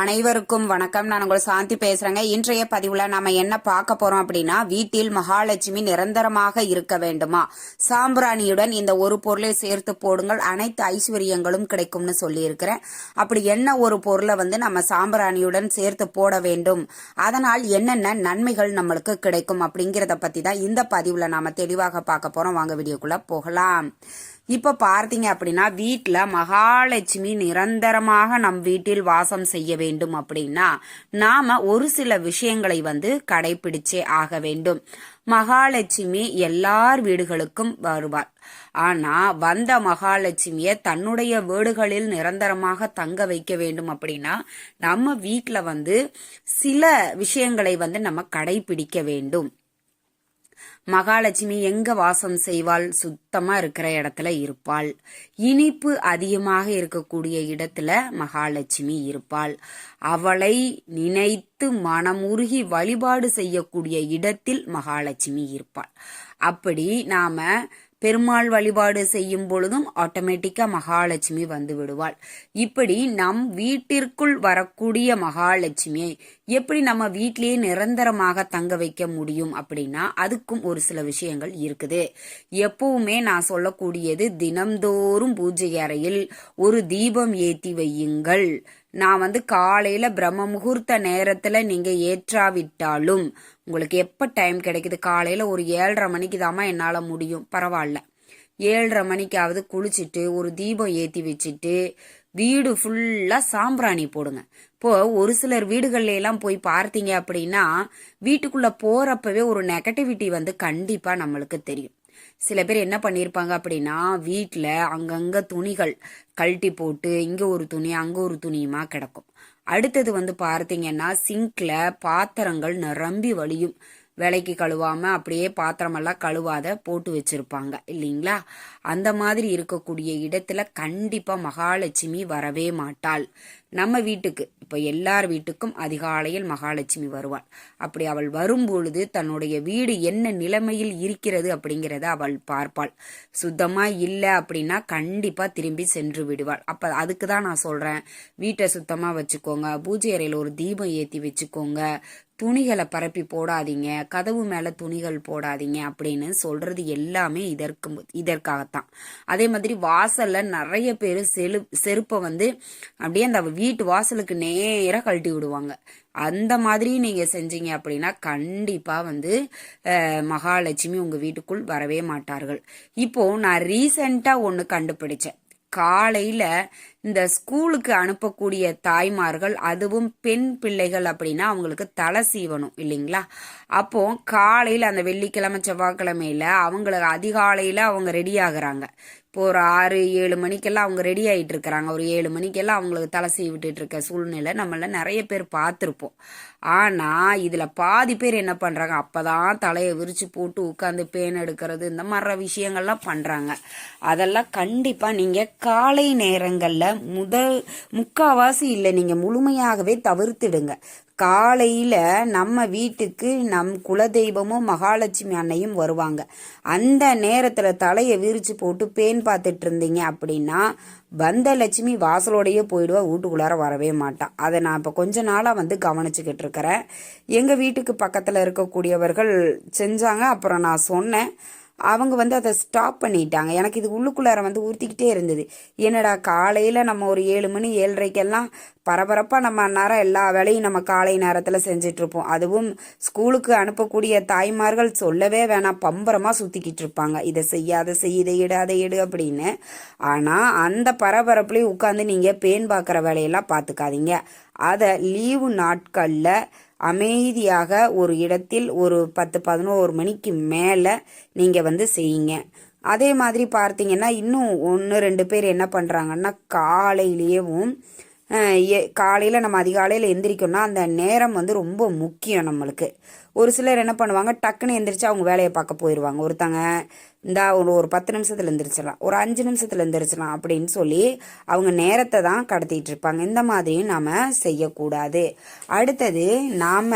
அனைவருக்கும் வணக்கம். நான் உங்கள் சாந்தி பேசுறேங்க. இன்றைய பதிவுல நாம என்ன பார்க்க போறோம் அப்படின்னா வீட்டில் மகாலட்சுமி நிரந்தரமாக இருக்க வேண்டுமா? சாம்பிராணியுடன் இந்த ஒரு பொருளை சேர்த்து போடுங்கள். அனைத்து ஐஸ்வர்யங்களும் கிடைக்கும்னு சொல்லியிருக்கிறேன். அப்படி என்ன ஒரு பொருளை வந்து நம்ம சாம்பிராணியுடன் சேர்த்து போட வேண்டும்? அதனால் என்னென்ன நன்மைகள் நம்மளுக்கு கிடைக்கும் அப்படிங்கறத பத்தி தான் இந்த பதிவுல நாம தெளிவாக பார்க்க போறோம். வாங்க வீடியோக்குள்ள போகலாம். இப்போ பார்த்தீங்க அப்படின்னா வீட்டில் மகாலட்சுமி நிரந்தரமாக நம் வீட்டில் வாசம் செய்ய வேண்டும் அப்படின்னா நாம ஒரு சில விஷயங்களை வந்து கடைபிடிச்சே ஆக வேண்டும். மகாலட்சுமி எல்லார் வீடுகளுக்கும் வருவார் ஆனா வந்த மகாலட்சுமிய தன்னுடைய வீடுகளில் நிரந்தரமாக தங்க வைக்க வேண்டும் அப்படின்னா நம்ம வீட்டில் வந்து சில விஷயங்களை வந்து நம்ம கடைபிடிக்க வேண்டும். மகாலட்சுமி எங்க வாசம் செய்வாள்? சுத்தமா இருக்கிற இடத்துல இருப்பாள். இனிப்பு அதிகமாக இருக்கக்கூடிய இடத்துல மகாலட்சுமி இருப்பாள். அவளை நினைத்து மனமுருகி வழிபாடு செய்யக்கூடிய இடத்தில் மகாலட்சுமி இருப்பாள். அப்படி நாம பெருமாள் வழிபாடு செய்யும் பொழுதும் ஆட்டோமேட்டிக்கா மகாலட்சுமி வந்து விடுவாள். இப்படி நம் வீட்டிற்குள் வரக்கூடிய மகாலட்சுமியை எப்படி நம்ம வீட்டிலேயே நிரந்தரமாக தங்க வைக்க முடியும் அப்படின்னா அதுக்கும் ஒரு சில விஷயங்கள் இருக்குது. எப்பவுமே நான் சொல்லக்கூடியது தினம்தோறும் பூஜை அறையில் ஒரு தீபம் ஏத்தி வையுங்கள். நான் வந்து காலையில பிரம்ம முகூர்த்த நேரத்துல நீங்க ஏற்றாவிட்டாலும் உங்களுக்கு எப்ப டைம் கிடைக்குது? காலையில ஒரு ஏழரை மணிக்கு தாமா என்னால முடியும். பரவாயில்ல. ஏழரை மணிக்காவது குளிச்சுட்டு ஒரு தீபம் ஏத்தி வச்சுட்டு வீடு ஃபுல்லா சாம்பிராணி போடுங்க. இப்போ ஒரு சிலர் வீடுகள்ல எல்லாம் போய் பார்த்தீங்க அப்படின்னா வீட்டுக்குள்ள போறப்பவே ஒரு நெகட்டிவிட்டி வந்து கண்டிப்பா நம்மளுக்கு தெரியும். சில பேர் என்ன பண்ணியிருப்பாங்க அப்படின்னா வீட்டில் அங்கங்க துணிகள் கழட்டி போட்டு இங்கே ஒரு துணி அங்கே ஒரு துணியுமா கிடக்கும். அடுத்தது வந்து பார்த்தீங்கன்னா சிங்க்ல பாத்திரங்கள் நிரம்பி வழியும். விலைக்கு கழுவாமல் அப்படியே பாத்திரமெல்லாம் கழுவாத போட்டு வச்சுருப்பாங்க இல்லைங்களா? அந்த மாதிரி இருக்கக்கூடிய இடத்துல கண்டிப்பாக மகாலட்சுமி வரவே மாட்டாள். நம்ம வீட்டுக்கு இப்போ எல்லார் வீட்டுக்கும் அதிகாலையில் மகாலட்சுமி வருவாள். அப்படி அவள் வரும்பொழுது தன்னுடைய வீடு என்ன நிலைமையில் இருக்கிறது அப்படிங்கிறத அவள் பார்ப்பாள். சுத்தமாக இல்லை அப்படின்னா கண்டிப்பாக திரும்பி சென்று விடுவாள். அப்போ அதுக்கு தான் நான் சொல்கிறேன் வீட்டை சுத்தமாக வச்சுக்கோங்க. பூஜை அறையில் ஒரு தீபம் ஏற்றி வச்சுக்கோங்க. துணிகளை பரப்பி போடாதீங்க. கதவு மேலே துணிகள் போடாதீங்க அப்படின்னு சொல்கிறது எல்லாமே இதற்கு இதற்காகத்தான். அதே மாதிரி வாசலில் நிறைய பேர் செலு செருப்பை வந்து அப்படியே அந்த வீட்டு வாசலுக்கு நேராக கழட்டி விடுவாங்க. அந்த மாதிரி நீங்கள் செஞ்சீங்க அப்படின்னா கண்டிப்பாக வந்து மகாலட்சுமி உங்கள் வீட்டுக்குள் வரவே மாட்டார்கள். இப்போது நான் ரீசெண்டா ஒன்று கண்டுபிடிச்சேன். காலையில் இந்த ஸ்கூலுக்கு அனுப்பக்கூடிய தாய்மார்கள் அதுவும் பெண் பிள்ளைகள் அப்படின்னா அவங்களுக்கு தலை சீவணும் இல்லைங்களா? அப்போ காலையில் அந்த வெள்ளிக்கிழமை செவ்வாய்க்கிழமையில அவங்களுக்கு அதிகாலையில் அவங்க ரெடி ஆகுறாங்க. இப்போ ஒரு ஆறு ஏழு மணிக்கெல்லாம் அவங்க ரெடி ஆகிட்டு இருக்கிறாங்க. ஒரு ஏழு மணிக்கெல்லாம் அவங்களுக்கு தலை செய்ய இருக்க சூழ்நிலை நம்மள நிறைய பேர் பார்த்துருப்போம். ஆனால் இதில் பாதி பேர் என்ன பண்ணுறாங்க அப்போதான் தலையை விரித்து போட்டு உட்காந்து பேன் எடுக்கிறது இந்த மாதிரி விஷயங்கள்லாம் பண்ணுறாங்க அதெல்லாம் கண்டிப்பாக நீங்கள் காலை நேரங்களில் முதல் முக்காவாசி இல்லை. நீங்கள் முழுமையாகவே தவிர்த்துடுங்க. காலையில் நம்ம வீட்டுக்கு நம் குலதெய்வமும் மகாலட்சுமி அன்னையும் வருவாங்க. அந்த நேரத்தில் தலையை விரித்து போட்டு பேன் பார்த்துட்டு இருந்தீங்க அப்படின்னா வந்த லட்சுமி வாசலோடையே போயிடுவா வீட்டுக்குள்ளார வரவே மாட்டான் அதை நான் இப்போ கொஞ்ச நாளாக வந்து கவனிச்சுக்கிட்டு இருக்கிறேன். எங்கள் வீட்டுக்கு பக்கத்தில் இருக்கக்கூடியவர்கள் செஞ்சாங்க. அப்புறம் நான் சொன்னேன். அவங்க வந்து அதை ஸ்டாப் பண்ணிட்டாங்க. எனக்கு இது உள்ளுக்குள்ளார வந்து ஊற்றிக்கிட்டே இருந்தது. என்னடா காலையில் நம்ம ஒரு ஏழு மணி ஏழரைக்கெல்லாம் பரபரப்பாக நம்ம அந்நேரம் எல்லா வேலையும் நம்ம காலை நேரத்தில் செஞ்சிட்ருப்போம். அதுவும் ஸ்கூலுக்கு அனுப்பக்கூடிய தாய்மார்கள் சொல்லவே வேணாம். பம்பரமாக சுற்றிக்கிட்டு இருப்பாங்க இதை செய்யாத செய் செய்ய இதை இடு அதை இடு அப்படின்னு. ஆனால் அந்த பரபரப்புலேயும் உட்காந்து நீங்கள் பேன் பார்க்குற வேலையெல்லாம் பார்த்துக்காதீங்க அதை லீவு நாட்களில் அமைதியாக ஒரு இடத்தில் ஒரு பத்து பதினோரு மணிக்கு மேலே நீங்கள் வந்து செய்யுங்க. அதே மாதிரி பார்த்தீங்கன்னா இன்னும் ஒன்று ரெண்டு பேர் என்ன பண்ணுறாங்கன்னா காலையிலேயும் காலையில் நம்ம அதிகாலையில் எந்திரிக்கணும்னா அந்த நேரம் வந்து ரொம்ப முக்கியம் நம்மளுக்கு. ஒரு சிலர் என்ன பண்ணுவாங்க டக்குன்னு எந்திரிச்சு அவங்க வேலையை பார்க்க போயிடுவாங்க ஒருத்தங்க இந்த ஒரு ஒரு பத்து நிமிஷத்தில் எந்திரிச்சிடலாம் ஒரு அஞ்சு நிமிஷத்தில் எந்திரிச்சிடலாம் அப்படின்னு சொல்லி அவங்க நேரத்தை தான் கடத்திட்டு இருப்பாங்க. இந்த மாதிரியும் நாம் செய்யக்கூடாது. அடுத்தது நாம்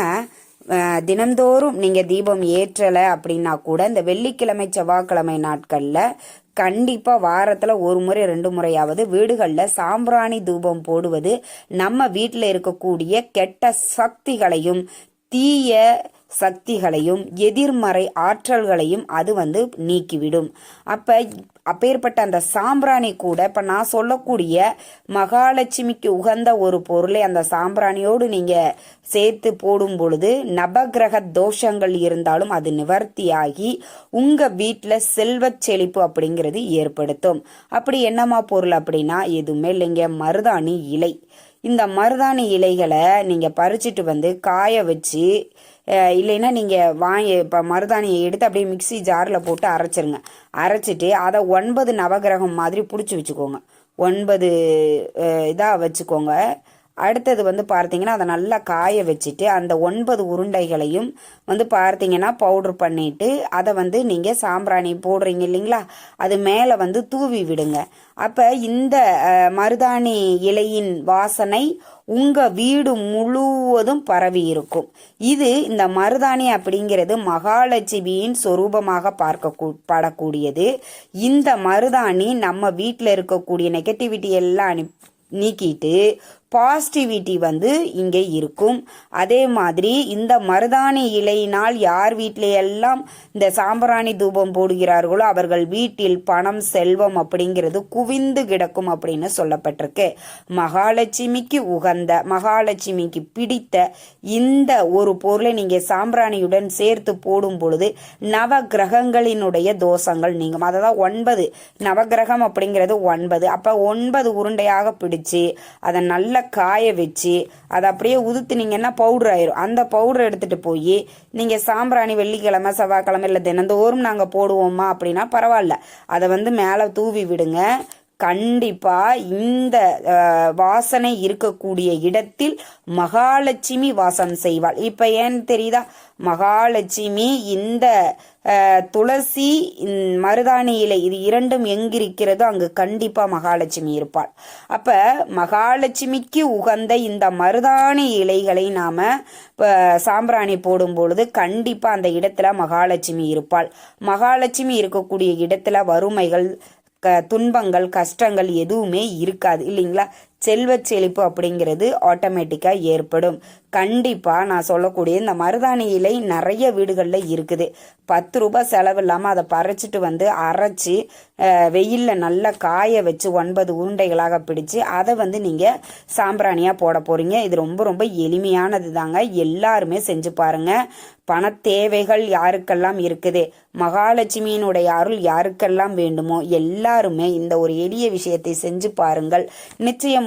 தினந்தோறும் நீங்கள் தீபம் ஏற்றலை அப்படின்னா கூட இந்த வெள்ளிக்கிழமை செவ்வாய்க்கிழமை நாட்களில் கண்டிப்பாக வாரத்தில் ஒரு முறை ரெண்டு முறையாவது வீடுகளில் சாம்பிராணி தூபம் போடுவது நம்ம வீட்டில் இருக்கக்கூடிய கெட்ட சக்திகளையும் தீய சக்திகளையும் எதிர்மறை ஆற்றல்களையும் அது வந்து நீக்கிவிடும். அப்போ அப்பேற்பட்ட அந்த சாம்பிராணி கூட இப்போ நான் சொல்லக்கூடிய மகாலட்சுமிக்கு உகந்த ஒரு பொருளை அந்த சாம்பிராணியோடு நீங்கள் சேர்த்து போடும் பொழுது நவகிரக தோஷங்கள் இருந்தாலும் அது நிவர்த்தியாகி உங்கள் வீட்டில் செல்வச் செழிப்பு அப்படிங்கிறது ஏற்படுத்தும். அப்படி என்னமா பொருள் அப்படின்னா எதுவுமே இல்லைங்க மருதாணி இலை. இந்த மருதாணி இலைகளை நீங்கள் பறிச்சிட்டு வந்து காய வச்சு இல்லைன்னா நீங்கள் வாங்கி இப்போ மருதாணியை எடுத்து அப்படியே மிக்ஸி ஜாரில் போட்டு அரைச்சிருங்க. அரைச்சிட்டு அதை ஒன்பது நவகிரகம் மாதிரி பிடிச்சி வச்சுக்கோங்க. ஒன்பது இதாக வச்சுக்கோங்க. அடுத்தது வந்து பார்த்தீங்கன்னா அதை நல்லா காய வச்சுட்டு அந்த ஒன்பது உருண்டைகளையும் வந்து பார்த்தீங்கன்னா பவுடர் பண்ணிட்டு அதை வந்து நீங்கள் சாம்பிராணி போடுறீங்க இல்லைங்களா? அது மேலே வந்து தூவி விடுங்க. அப்போ இந்த மருதாணி இலையின் வாசனை உங்கள் வீடு முழுவதும் பரவி இருக்கும். இது இந்த மருதாணி அப்படிங்கிறது மகாலட்சுமியின் சொரூபமாக பார்க்க படக்கூடியது. இந்த மருதாணி நம்ம வீட்டில் இருக்கக்கூடிய நெகட்டிவிட்டி எல்லாம் அனு நீக்கிட்டு பாசிட்டிவிட்டி வந்து இங்கே இருக்கும். அதே மாதிரி இந்த மருதாணி இலையினால் யார் வீட்டிலையெல்லாம் இந்த சாம்பிராணி தூபம் போடுகிறார்களோ அவர்கள் வீட்டில் பணம் செல்வம் அப்படிங்கிறது குவிந்து கிடக்கும் அப்படின்னு சொல்லப்பட்டிருக்கு. மகாலட்சுமிக்கு உகந்த மகாலட்சுமிக்கு பிடித்த இந்த ஒரு பொருளை நீங்கள் சாம்பிராணியுடன் சேர்த்து போடும் பொழுது நவ கிரகங்களினுடைய தோஷங்கள் நீங்கும். அதான் ஒன்பது நவகிரகம் அப்படிங்கிறது ஒன்பது. அப்போ ஒன்பது உருண்டையாக பிடிச்சு அதை நல்ல காய வச்சு அதை அப்படியே உதுத்துனீங்கன்னா பவுடர் ஆயிரும். அந்த பவுடர் எடுத்துட்டு போய் நீங்க சாம்பிராணி வெள்ளிக்கிழமை செவ்வாய்க்கிழமை இல்லை தினந்தோறும் நாங்க போடுவோமா அப்படின்னா பரவாயில்ல. அதை வந்து மேலே தூவி விடுங்க. கண்டிப்பா இந்த வாசனை இருக்கக்கூடிய இடத்தில் மகாலட்சுமி வாசம் செய்வாள். இப்ப ஏன்னு தெரியுதா? மகாலட்சுமி இந்த துளசி மருதாணி இலை இது இரண்டும் எங்கிருக்கிறதோ அங்கு கண்டிப்பா மகாலட்சுமி இருப்பாள். அப்ப மகாலட்சுமிக்கு உகந்த இந்த மருதாணி இலைகளை நாம சாம்பிராணி போடும் பொழுது கண்டிப்பா அந்த இடத்துல மகாலட்சுமி இருப்பாள். மகாலட்சுமி இருக்கக்கூடிய இடத்துல வறுமைகள் க துன்பங்கள் கஷ்டங்கள் எதுவுமே இருக்காது இல்லைங்களா? செல்வச் செழிப்பு அப்படிங்கிறது ஆட்டோமேட்டிக்காக ஏற்படும். கண்டிப்பாக நான் சொல்லக்கூடிய இந்த மருதாணி இலை நிறைய வீடுகளில் இருக்குது. பத்து ரூபாய் செலவு இல்லாமல் அதை பறிச்சிட்டு வந்து அரைச்சி வெயிலில் நல்லா காய வச்சு ஒன்பது உருண்டைகளாக பிடிச்சு அதை வந்து நீங்கள் சாம்பிராணியாக போட போகிறீங்க இது ரொம்ப ரொம்ப எளிமையானது தாங்க எல்லாருமே செஞ்சு பாருங்கள் பண தேவைகள் யாருக்கெல்லாம் இருக்குது? மகாலட்சுமியினுடைய அருள் யாருக்கெல்லாம் வேண்டுமோ? எல்லாருமே இந்த ஒரு எளிய விஷயத்தை செஞ்சு பாருங்கள். நிச்சயம்